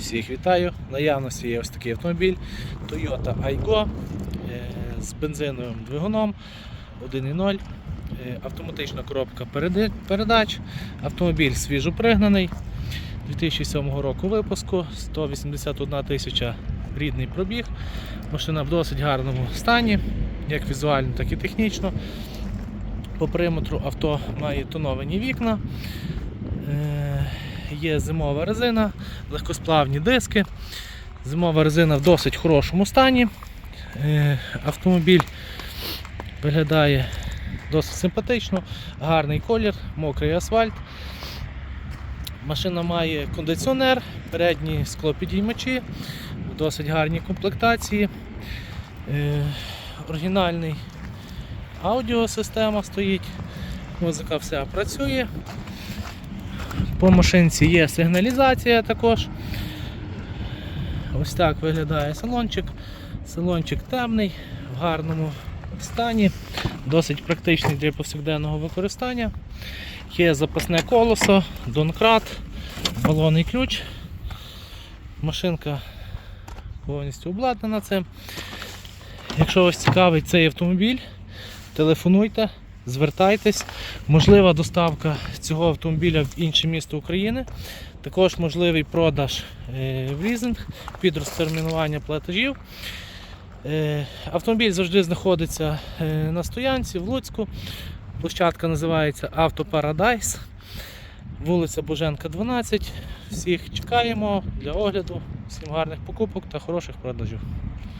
Всіх вітаю. Наявності є ось такий автомобіль Toyota Aygo е, з бензиновим двигуном 1.0. е, Автоматична коробка передач. Автомобіль свіжопригнаний 2007 року випуску, 181 тисяча рідний пробіг. Машина в досить гарному стані, як візуально, так і технічно. По периметру авто має тоновані вікна. Є зимова резина, легкосплавні диски. Зимова резина в досить хорошому стані. Е, Автомобіль виглядає досить симпатично, гарний колір, мокрий асфальт. Машина має кондиціонер, передні склопідіймачі, в досить гарній комплектації. Е, Оригінальний аудіосистема стоїть, музика вся працює. По машинці є сигналізація також. Ось так виглядає салончик. Салончик темний, в гарному стані, досить практичний для повсякденного використання. Є запасне колесо, донкрат, балонний ключ. Машинка повністю обладнана цим. Якщо вас цікавить цей автомобіль, телефонуйте, звертайтесь. Можлива доставка цього автомобіля в інше місто України. Також можливий продаж е, в лізинг під розтермінування платежів. Е, Автомобіль завжди знаходиться е, на стоянці в Луцьку. Площадка називається Автопарадайс. Вулиця Боженка, 12. Всіх чекаємо для огляду. Всім гарних покупок та хороших продажів.